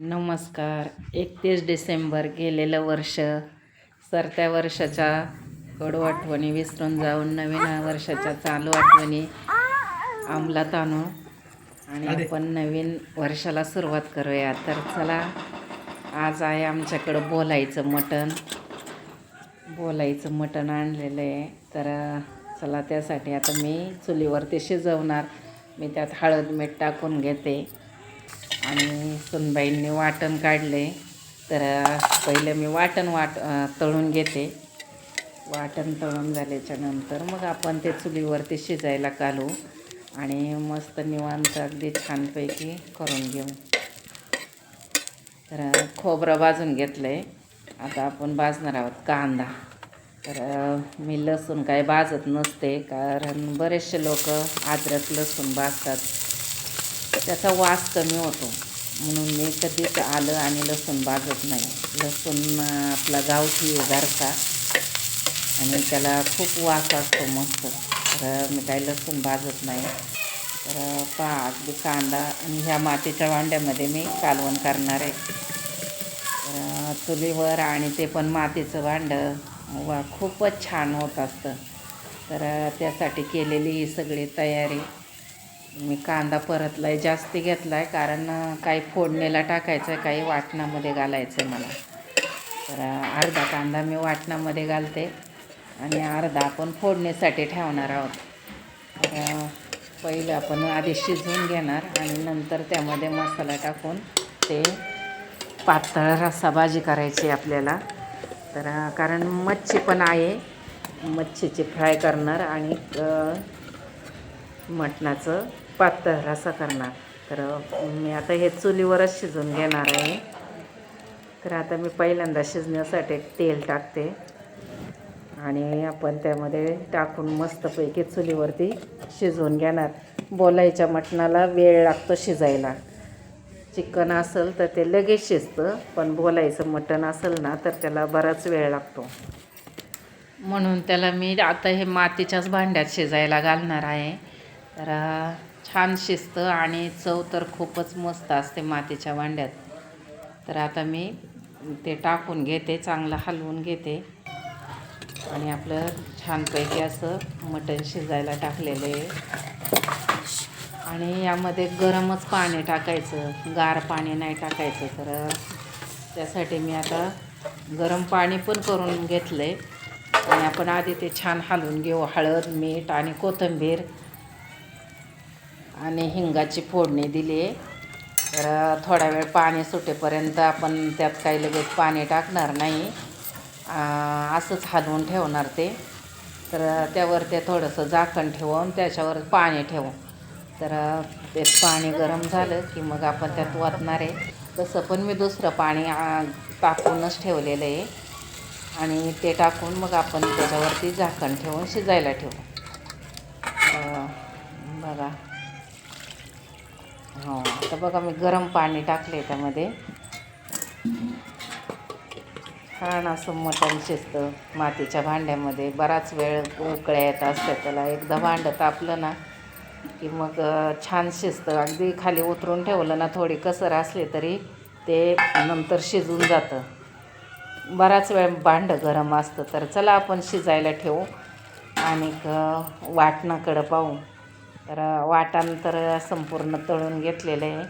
नमस्कार. एकतीस डिसेंबर गेलेलं वर्ष. सरत्या वर्षाच्या कडू आठवणी विसरून जाऊन नवीन वर्षाच्या चालू आठवणी अंमलात आणू. आणि आपण नवीन वर्षाला सुरुवात करूया. तर चला आज आहे आमच्याकडं बोलायचं मटण. बोलायचं मटण आणलेलं आहे. तर चला त्यासाठी आता मी चुलीवरती शिजवणार. मी त्यात हळद मीठ टाकून घेते. आणि सुनबाईंनी वाटण काढले. तर पहिले मी वाटण वाट तळून घेते. वाटण तळून झाल्याच्यानंतर मग आपण ते चुलीवरती शिजायला घालू आणि मस्त निवांत अगदी छानपैकी करून घेऊ. तर खोबरं भाजून घेतलं आहे आता आपण भाजणार आहोत कांदा. तर मी लसूण काय भाजत नसते कारण बरेचसे लोक अद्रक लसूण भाजतात. त्याचा वास कमी होतो. म्हणून मी कधीच आलं आणि लसूण भाजत नाही. लसूण आपला गावठी उघारता घरचा आणि त्याला खूप वास असतो मस्त. तर मी काही लसूण भाजत नाही. तर पहा अगदी कांदा आणि ह्या मातीच्या भांड्यामध्ये मी कालवण करणार आहे. तर चुलीवर आणि ते पण मातीचं भांडं वा खूपच छान होत असतं. तर त्यासाठी केलेली ही सगळी तयारी मी कांदा परतलाय जास्ती आहे कारण काही फोडणीला टाकायचं आहे काही वाटणामध्ये घालायचं आहे मला. तर अर्धा कांदा मी वाटणामध्ये घालते आणि अर्धा आपण फोडणीसाठी ठेवणार आहोत. तर पहिलं आपण आधी शिजवून घेणार आणि नंतर त्यामध्ये मसाला टाकून ते पातळ रस्सा भाजी करायची आपल्याला. तर कारण मच्छी पण आहे. मच्छीची फ्राय करणार आणि मटणाचं पातळ असा करणार. तर मी आता हे चुलीवरच शिजवून घेणार आहे. तर आता मी पहिल्यांदा शिजण्यासाठी तेल टाकते. आणि आपण त्यामध्ये टाकून मस्तपैकी चुलीवरती शिजवून घेणार. बोलायच्या मटणाला वेळ लागतो शिजायला. चिकन असेल तर ते लगेच शिजतं पण बोलायचं मटण असेल ना तर त्याला बराच वेळ लागतो. म्हणून त्याला मी आता हे मातीच्याच भांड्यात शिजायला घालणार आहे. तर छान शिजतं आणि चव तर खूपच मस्त असते मातीच्या वांड्यात तर आता मी ते टाकून घेते चांगलं हलवून घेते. आणि आपलं छानपैकी असं मटण शिजायला टाकलेलं आहे. आणि यामध्ये गरमच पाणी टाकायचं गार पाणी नाही टाकायचं. तर त्यासाठी मी आता गरम पाणी पण करून घेतलं आहे आणि आपण आधी ते छान हलवून घेऊ हळद मीठ आणि कोथिंबीर. आणि हिंगाची फोडणी दिली आहे. तर थोडा वेळ पाणी सुटेपर्यंत आपण त्यात काही लगेच पाणी टाकणार नाही. असंच हलवून ठेवणार ते. तर त्यावर ते थोडंसं झाकण ठेवून त्याच्यावर पाणी ठेवू. तर ते पाणी गरम झालं की मग आपण त्यात वाचणार आहे. तसं पण मी दुसरं पाणी टाकूनच ठेवलेलं आहे. आणि ते टाकून मग आपण त्याच्यावरती झाकण ठेवून शिजायला ठेवू. आता बघा मी गरम पाणी टाकले त्यामध्ये. छान असं मटण शिजतं मातीच्या भांड्यामध्ये. बराच वेळ उकळ्या येत असतात त्याला एकदा भांडं तापलं ना की मग छान शिजतं. अगदी खाली उतरून ठेवलं ना थोडी कसर असली तरी ते नंतर शिजून जातं. बराच वेळ भांडं गरम असतं. तर चला आपण शिजायला ठेवू आणि वाटणाकडं पाहू. तर वाटण तर संपूर्ण तळून घेतलेलं आहे.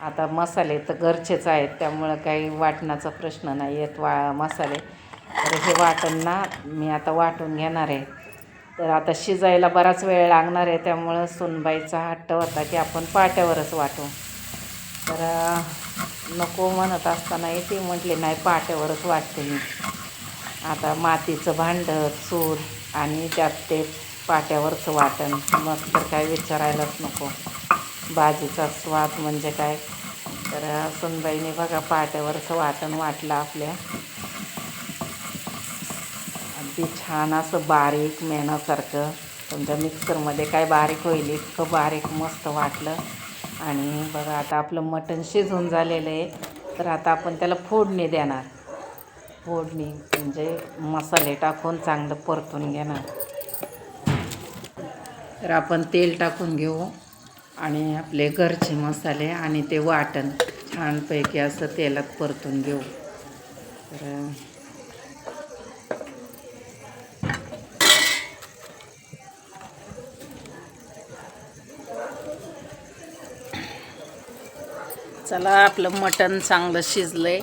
आता मसाले तर घरचेच आहेत त्यामुळं काही वाटणाचा प्रश्न नाही येत वा मसाले. तर हे वाटण ना मी आता वाटून घेणार आहे. तर आता शिजायला बराच वेळ लागणार आहे त्यामुळं सुनबाईचा हट्ट होता की आपण पाट्यावरच वाटू. तर नको म्हणत असताना ती म्हटली नाही पाट्यावरच वाटते मी. आता मातीचं भांडं चूल आणि त्यात ते पाट्यावरचं वाटण. मग तर काय विचारायलाच नको. भाजीचा स्वाद म्हणजे काय? तर सुनबाईने बघा पाट्यावरचं वाटण वाटलं आपल्या. अगदी छान असं बारीक मेणासारखं. तुमच्या मिक्सरमध्ये काय बारीक होईल इतकं बारीक मस्त वाटलं. आणि बघा आता आपलं मटण शिजून झालेलं आहे. तर आता आपण त्याला फोडणी देणार. फोडणी म्हणजे मसाले टाकून चांगलं परतून घेणार. तर आपण तेल टाकून घेऊ आणि आपले घरचे मसाले आणि ते वाटण छानपैकी असं तेलात परतून घेऊ. तर चला आपलं मटण चांगलं शिजलं आहे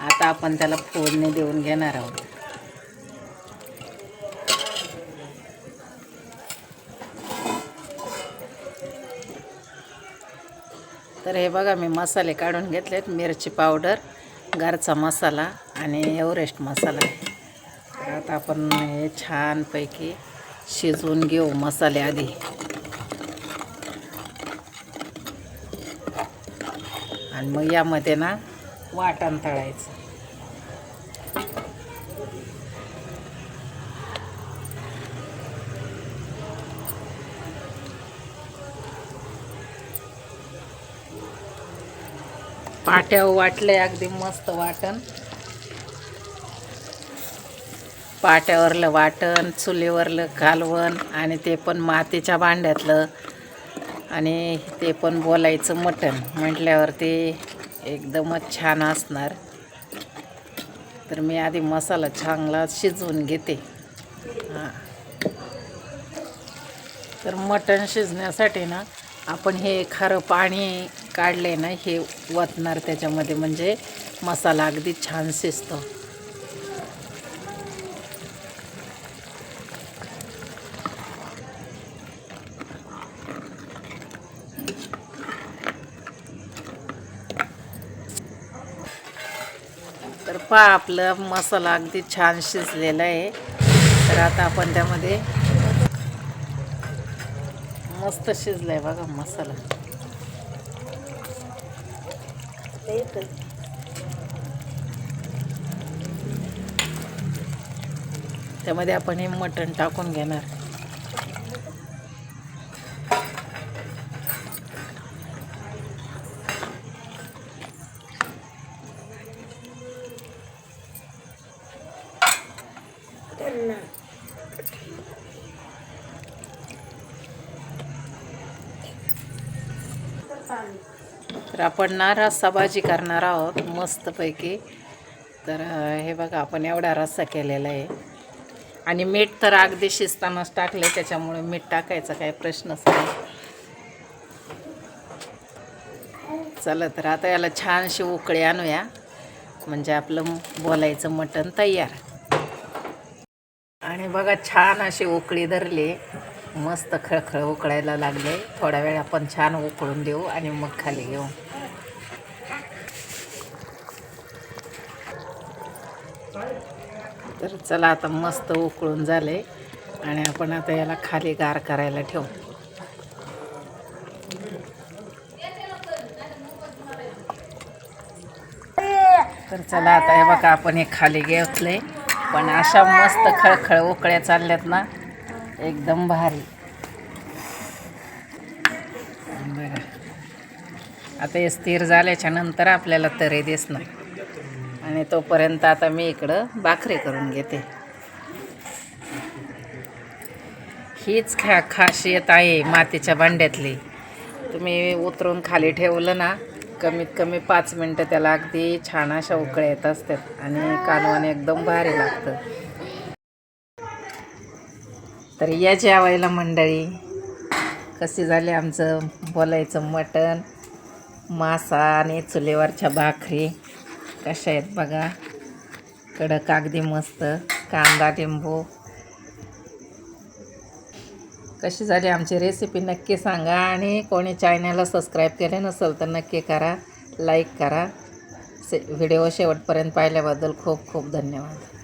आता आपण त्याला फोडणी देऊन घेणार आहोत. तर हे बघा मी मसाले काढून घेतलेत. मिरची पावडर गारचा मसाला आणि एव्हरेस्ट मसाला आहे. तर आता आपण हे छानपैकी शिजवून घेऊ मसाले आधी. आणि मग यामध्ये ना वाटण तळायचं. पाट्यावर वाटलंय अगदी मस्त वाटण. पाट्यावरलं वाटण चुलीवरलं कालवण आणि ते पण मातीच्या भांड्यातलं. आणि ते पण बोलायचं मटण म्हटल्यावर ते एकदमच छान असणार. तर मी आधी मसाला चांगला शिजवून घेते. हां. तर मटण शिजण्यासाठी ना आपण हे खारं पाणी काढले ना हे वतणार त्याच्यामध्ये म्हणजे मसाला अगदी छान शिजतो. तर पहा आपलं मसाला अगदी छान शिजलेला आहे. तर आता आपण त्यामध्ये मस्त शिजलाय बघा मसाला. त्यामध्ये आपण हे मटण टाकून घेणार. तर आपण ना रस्सा भाजी करणार आहोत मस्तपैकी. तर हे बघा आपण एवढा रस्सा केलेला आहे. आणि मीठ तर अगदी शिजतानाच टाकले त्याच्यामुळे मीठ टाकायचा काही प्रश्नच नाही. चला तर आता याला छानशी उकळी आणूया. म्हणजे आपलं बोलायचं मटण तयार. आणि बघा छान अशी उकळी धरली. मस्त खळखळ उकळायला लागले. थोड्या वेळ आपण छान उकळून देऊ आणि मग खाली घेऊ तर चला आता मस्त उकळून झाले आणि आपण आता याला खाली गार करायला ठेवू. तर चला आता हे बघा आपण हे खाली घेतले. पण अशा मस्त खळखळ उकळ्या चालल्यात ना एकदम भारी. बघा. आता हे स्थिर झाल्याच्यानंतर आपल्याला तरे दिसणार. आणि तोपर्यंत आता मी इकडं भाकरी करून घेते. हीच खा खासियत आहे मातीच्या भांड्यातली. तुम्ही उतरून खाली ठेवलं ना कमीत कमी पाच मिनटं त्याला अगदी छान अशा उकळ्या येत असतात आणि कालवाने एकदम भारी लागतं. तर या जेवायला मंडळी कशी झाली आमचं बोलायचं मटण मासा आणि चुलीवरच्या भाकरी? कशा आहेत बघा. कडक अगदी मस्त. कांदा लिंबू कशी झाली आमची रेसिपी नक्की सांगा आणि कोणी चॅनलला सबस्क्राईब केले नसेल तर नक्की करा. लाईक करा. से व्हिडिओ शेवटपर्यंत पाहिल्याबद्दल खूप खूप धन्यवाद.